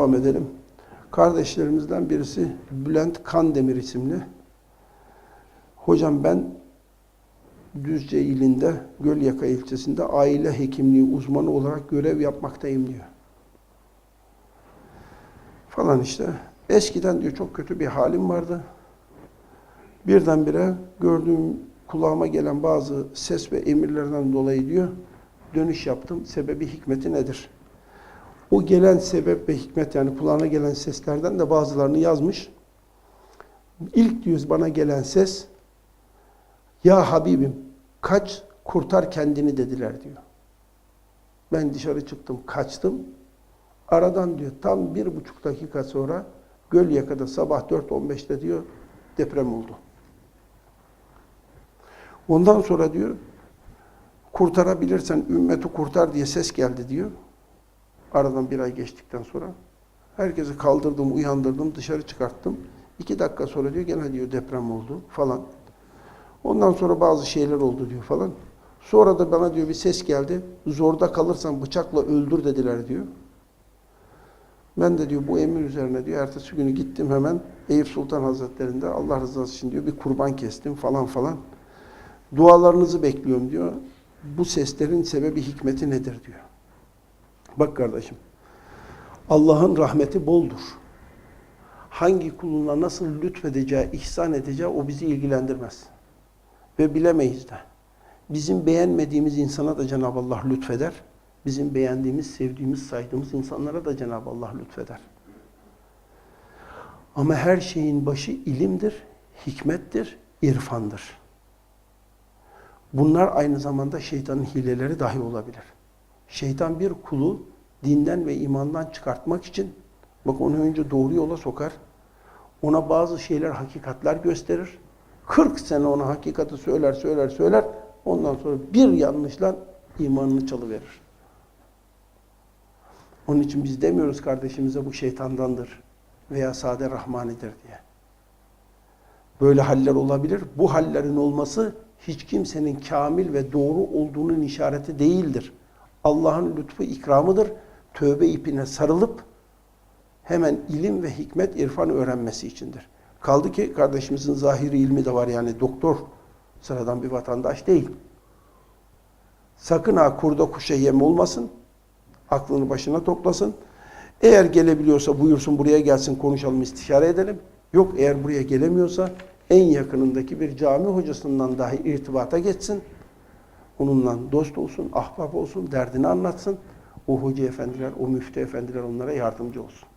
Devam edelim. Kardeşlerimizden birisi Bülent Kandemir isimli. Hocam ben Düzce ilinde Gölyaka ilçesinde aile hekimliği uzmanı olarak görev yapmaktayım diyor. Falan işte. Eskiden diyor çok kötü bir halim vardı. Birdenbire gördüğüm kulağıma gelen bazı ses ve emirlerden dolayı diyor dönüş yaptım. Sebebi hikmeti nedir? O gelen sebep ve hikmet yani kulağına gelen seslerden de bazılarını yazmış. İlk diyor bana gelen ses ya Habibim kaç kurtar kendini dediler diyor. Ben dışarı çıktım kaçtım. Aradan diyor tam bir buçuk dakika sonra Gölyaka'da sabah 4.15'te diyor deprem oldu. Ondan sonra diyor kurtarabilirsen ümmeti kurtar diye ses geldi diyor. Aradan bir ay geçtikten sonra herkesi kaldırdım, uyandırdım, dışarı çıkarttım. İki dakika sonra diyor gene diyor deprem oldu falan. Ondan sonra bazı şeyler oldu diyor falan. Sonra da bana diyor bir ses geldi. Zorda kalırsan bıçakla öldür dediler diyor. Ben de diyor bu emir üzerine diyor ertesi günü gittim hemen Eyüp Sultan Hazretleri'nde Allah rızası için diyor bir kurban kestim falan falan. Dualarınızı bekliyorum diyor. Bu seslerin sebebi hikmeti nedir diyor. Bak kardeşim. Allah'ın rahmeti boldur. Hangi kuluna nasıl lütfedeceği, ihsan edeceği o bizi ilgilendirmez. Ve bilemeyiz de. Bizim beğenmediğimiz insana da Cenab-ı Allah lütfeder. Bizim beğendiğimiz, sevdiğimiz, saydığımız insanlara da Cenab-ı Allah lütfeder. Ama her şeyin başı ilimdir, hikmettir, irfandır. Bunlar aynı zamanda şeytanın hileleri dahi olabilir. Şeytan bir kulu dinden ve imandan çıkartmak için bak onu önce doğru yola sokar. Ona bazı şeyler, hakikatler gösterir. 40 sene ona hakikati söyler, söyler, söyler. Ondan sonra bir yanlışla imanını çalıverir. Onun için biz demiyoruz kardeşimize bu şeytandandır veya sade rahmanidir diye. Böyle haller olabilir. Bu hallerin olması hiç kimsenin kamil ve doğru olduğunun işareti değildir. Allah'ın lütfu ikramıdır. Tövbe ipine sarılıp hemen ilim ve hikmet, irfan öğrenmesi içindir. Kaldı ki kardeşimizin zahiri ilmi de var yani doktor sıradan bir vatandaş değil. Sakın ha kurda kuşa yem olmasın. Aklını başına toplasın. Eğer gelebiliyorsa buyursun buraya gelsin konuşalım istişare edelim. Yok eğer buraya gelemiyorsa en yakınındaki bir cami hocasından dahi irtibata geçsin. Onunla dost olsun, ahbap olsun, derdini anlatsın. O hoca efendiler, o müftü efendiler onlara yardımcı olsun.